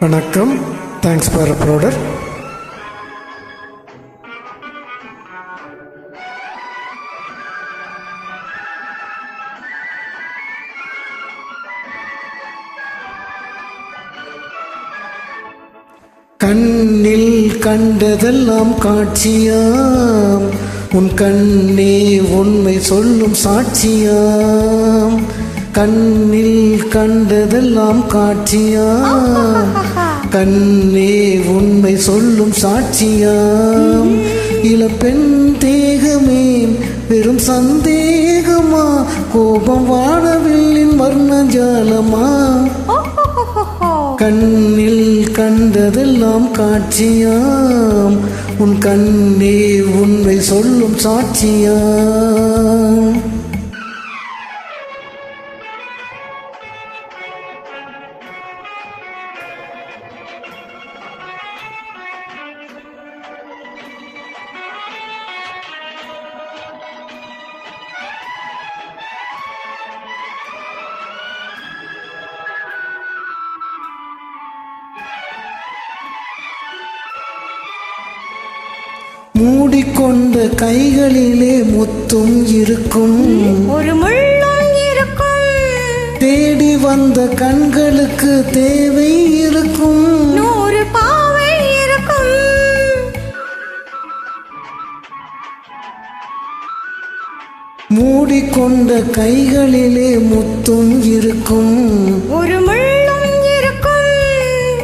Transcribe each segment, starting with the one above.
வணக்கம். Thanks for ப்ரோடர் கண்ணில் கண்டதெல்லாம் காட்சியாம். உன் கண்ணே உண்மை சொல்லும் சாட்சியாம். கண்ணில் கண்டதெல்லாம் காட்சியாம் கண்ணே உண்மை சொல்லும் சாட்சியாம் இளப்பெண் தேகமே வெறும் சந்தேகமா? கோபம் வானவில்லின் வர்ணஜாலமா? கண்ணில் கண்டதெல்லாம் காட்சியாம் உன் கண்ணே உண்மை சொல்லும் சாட்சியாம் மூடிக்கொண்ட கைகளிலே முத்தும் இருக்கும். ஒரு இருக்கும். தேடி வந்த கண்களுக்கு தேவை இருக்கும். நூறு பாவை இருக்கும். மூடிக்கொண்ட கைகளிலே முத்தும் இருக்கும். ஒரு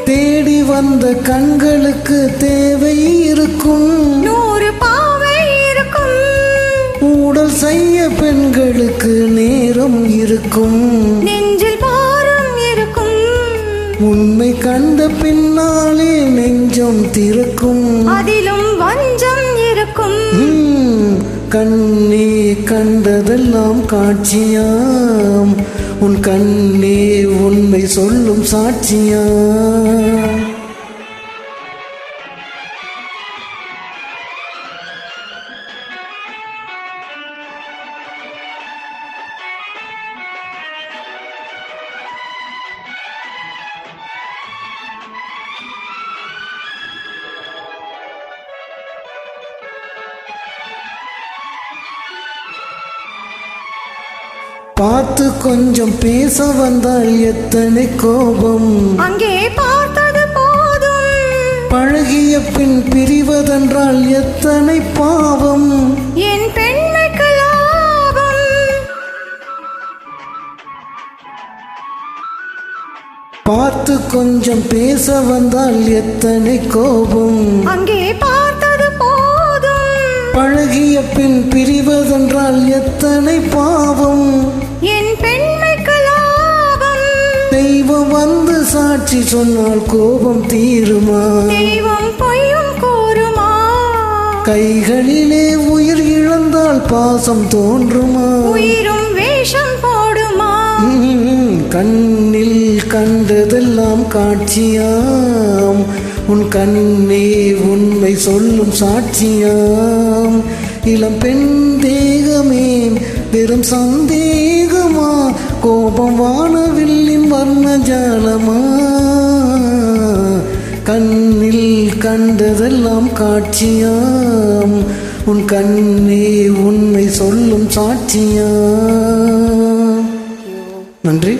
தேடி வந்த கண்களுக்கு தேவை இருக்கும். நூறு பாவை இருக்கும். ஊடல் செய்ய பெண்களுக்கு நேரம் இருக்கும். நெஞ்சில் பாரம் இருக்கும். உண்மை கண்ட பின்னாலே நெஞ்சம் திறக்கும். அதிலும் வஞ்சம் இருக்கும். கண்ணே கண்டதெல்லாம் காட்சியாம். உன் கண்ணே உண்மை சொல்லும் சாட்சியாம். பார்த்து கொஞ்சம் பேச வந்தால் எத்தனை கோபம்? அங்கே பார்த்தது போதும். பழகிய பின் பிரிவதென்றால் எத்தனை பாவம்? என் பெண்மைக்கு பார்த்து கொஞ்சம் பேச வந்தால் எத்தனை கோபம்? அங்கே பார்த்தது போதும். பழகிய பின் பிரிவதென்றால் எத்தனை பாவம்? சாட்சி சொன்னால் கோபம் தீருமா? தெய்வம் பொய்யும் கூறுமா? கைகளிலே உயிர் இழந்தால் பாசம் தோன்றுமா? உயிரும் வேஷம் போடுமா? கண்ணில் கண்டதெல்லாம் காட்சியாம். உன் கண்ணே உண்மை சொல்லும் சாட்சியாம். இளம் பெண் தேகமே வெறும் சந்தேகமா? கோபம் வானவில்லின் வர்ணஜாலமா? கண்ணில் கண்டதெல்லாம் காட்சியாம். உன் கண்ணே உண்மை சொல்லும் சாட்சியாம். நன்றி.